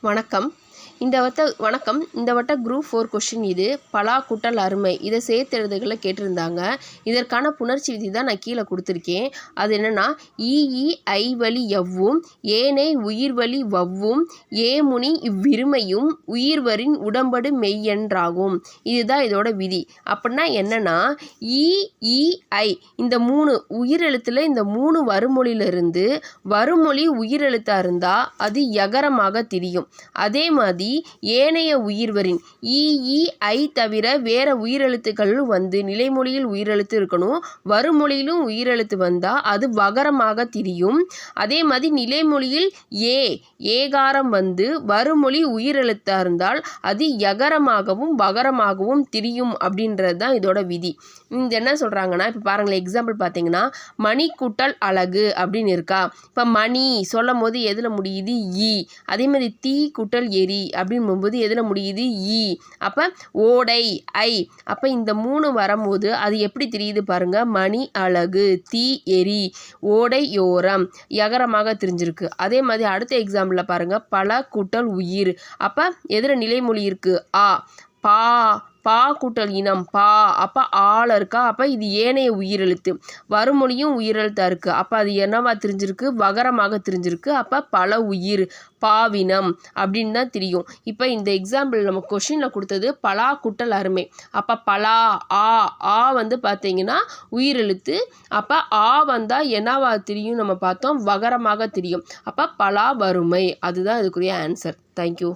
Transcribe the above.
வணக்கம். இந்த வட்ட வணக்கம். இந்த வட்ட குரூப் ஃபோர் கொஷின் இது. பலா குட்டல் அருமை. இதை சேர்த்து எழுதுகளை கேட்டிருந்தாங்க. இதற்கான புணர்ச்சி விதி தான் நான் கீழே கொடுத்துருக்கேன். அது என்னென்னா ஈ ஐ வழி எவ்வும் ஏனை உயிர்வழி வவ்வும் ஏமுனி இவ்விருமையும் உயிர்வரின் உடம்படு மெய்யென்றாகும். இதுதான் இதோட விதி. அப்படின்னா என்னென்னா இஇஐ இந்த மூணு உயிரெழுத்தில் இந்த மூணு வருமொழியிலிருந்து வருமொழி உயிரெழுத்தாக இருந்தால் அது யகரமாக திரியும். அதே மாதிரி ஏனைய உயிர்வரின் இஇஐ ஈ ஐ தவிர வேற உயிரெழுத்துக்கள் வந்து நிலைமொழியில் உயிரெழுத்து இருக்கணும் வருமொழியிலும் உயிரெழுத்து வந்தால் அது வகரமாக திரியும். அதே மாதிரி நிலைமொழியில் ஏ ஏகாரம் வந்து வருமொழி உயிரெழுத்தாக இருந்தால் அது யகரமாகவும் வகரமாகவும் திரியும் அப்படின்றது தான் இதோட விதி. இந்த என்ன சொல்கிறாங்கன்னா இப்போ பாருங்களேன் எக்ஸாம்பிள் பார்த்தீங்கன்னா மணி கூட்டல் அழகு அப்படின்னு இருக்கா. இப்போ மணி சொல்லும் போது எதில் முடியுது? ஈ அதே மாதிரி தீ கூட்டல் எரி அப்படின்னு போது எதில் முடியுது? ஈ. அப்போ ஓடை ஐ. அப்போ இந்த மூணு வரும்போது அது எப்படி தெரியுது பாருங்கள் மணி அழகு தீ எரி ஓடை யோரம் யகரமாக தெரிஞ்சிருக்கு. அதே மாதிரி அடுத்த எக்ஸாம்பிளில் பாருங்கள் பல கூட்டல் உயிர். அப்போ எதில் நிலைமொழி இருக்குது ஆ. பா பா கூட்டல் இனம் பா. அப்போ ஆள் இருக்கா? அப்போ இது ஏனைய உயிரெழுத்து. வறுமொழியும் உயிரெழுத்தாக இருக்குது அப்போ அது என்னவா தெரிஞ்சிருக்கு? வகரமாக தெரிஞ்சிருக்கு. அப்போ பல உயிர் பாவினம் அப்படின்னு தான் தெரியும். இப்போ இந்த எக்ஸாம்பிள் நம்ம கொஷினில் கொடுத்தது பலா கூட்டல் அருமை. அப்போ பலா ஆ ஆ வந்து பார்த்தீங்கன்னா உயிரெழுத்து. அப்போ ஆ வந்தால் என்னவா தெரியும் நம்ம பார்த்தோம்? வகரமாக தெரியும். அப்போ பலா வறுமை. அதுதான் இதுக்குரிய ஆன்சர் தேங்க்யூ